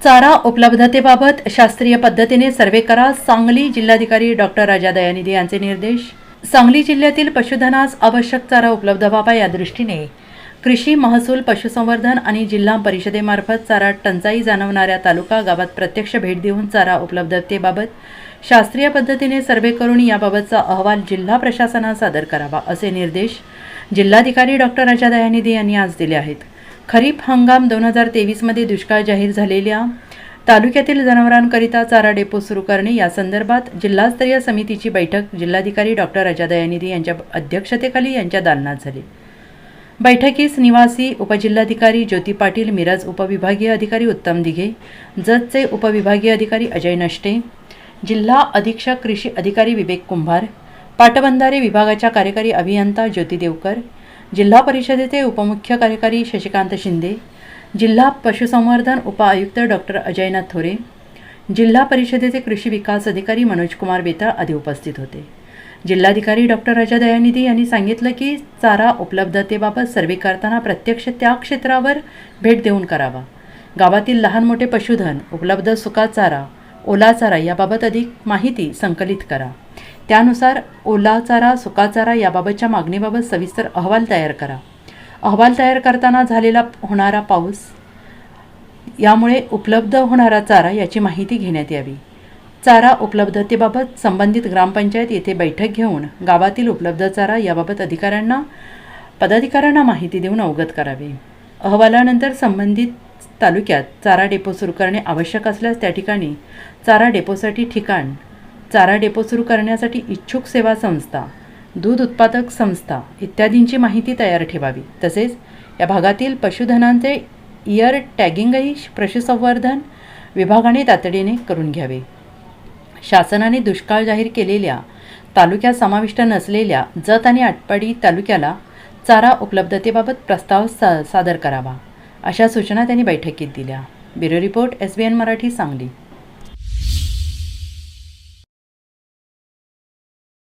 चारा उपलब्धतेबाबत शास्त्रीय पद्धतीने सर्वे करा. सांगली जिल्हाधिकारी डॉक्टर राजा दयानिधी यांचे निर्देश. सांगली जिल्ह्यातील पशुधनास आवश्यक चारा उपलब्ध व्हावा या दृष्टीने कृषी महसूल पशुसंवर्धन आणि जिल्हा परिषदेमार्फत चारा टंचाई जाणवणाऱ्या तालुका गावात प्रत्यक्ष भेट देऊन चारा उपलब्धतेबाबत शास्त्रीय पद्धतीने सर्वे करून याबाबतचा अहवाल जिल्हा प्रशासनास सादर करावा असे निर्देश जिल्हाधिकारी डॉक्टर राजा दयानिधी यांनी आज दिले आहेत. खरीप हंगाम दोन हजार तेवीसमध्ये दुष्काळ जाहीर झालेल्या तालुक्यातील जनावरांकरिता चारा डेपो सुरू करणे या संदर्भात जिल्हास्तरीय समितीची बैठक जिल्हाधिकारी डॉक्टर राजा दयानिधी यांच्या अध्यक्षतेखाली यांच्या दालनात झाली. बैठकीस निवासी उपजिल्हाधिकारी ज्योती पाटील मिरज उपविभागीय अधिकारी उत्तम दिघे जतचे उपविभागीय अधिकारी अजय नष्टे जिल्हा अधीक्षक कृषी अधिकारी विवेक कुंभार पाटबंधारे विभागाच्या कार्यकारी अभियंता ज्योती देवकर जिल्हा परिषदेचे उपमुख्य कार्यकारी शशिकांत शिंदे जिल्हा पशुसंवर्धन उपआयुक्त डॉक्टर अजयनाथ थोरे जिल्हा परिषदेचे कृषी विकास अधिकारी मनोजकुमार बेताळ आदी उपस्थित होते. जिल्हाधिकारी डॉक्टर राजा दयानिधी यांनी सांगितलं की चारा उपलब्धतेबाबत सर्वे करताना प्रत्यक्ष त्या क्षेत्रावर भेट देऊन करावा. गावातील लहान मोठे पशुधन उपलब्ध सुका चारा ओला चारा याबाबत अधिक माहिती संकलित करा. त्यानुसार ओला चारा सुका चारा याबाबतच्या मागणीबाबत सविस्तर अहवाल तयार करा. अहवाल तयार करताना झालेला होणारा पाऊस यामुळे उपलब्ध होणारा चारा याची माहिती घेण्यात यावी. चारा उपलब्धतेबाबत संबंधित ग्रामपंचायत येथे बैठक घेऊन गावातील उपलब्ध चारा याबाबत अधिकाऱ्यांना पदाधिकाऱ्यांना माहिती देऊन अवगत करावे. अहवालानंतर संबंधित तालुक्यात चारा डेपो सुरू करणे आवश्यक असल्यास त्या ठिकाणी चारा डेपोसाठी ठिकाण चारा डेपो सुरू करण्यासाठी इच्छुक सेवा संस्था दूध उत्पादक संस्था इत्यादींची माहिती तयार ठेवावी. तसेच या भागातील पशुधनांचे इयर टॅगिंगही पशुसंवर्धन विभागाने तातडीने करून घ्यावे. शासनाने दुष्काळ जाहीर केलेल्या तालुक्यात समाविष्ट नसलेल्या जत आणि आटपाडी तालुक्याला चारा उपलब्धतेबाबत प्रस्ताव सा सादर करावा अशा सूचना त्यांनी बैठकीत दिल्या. Bureau report S B N Marathi Sangli.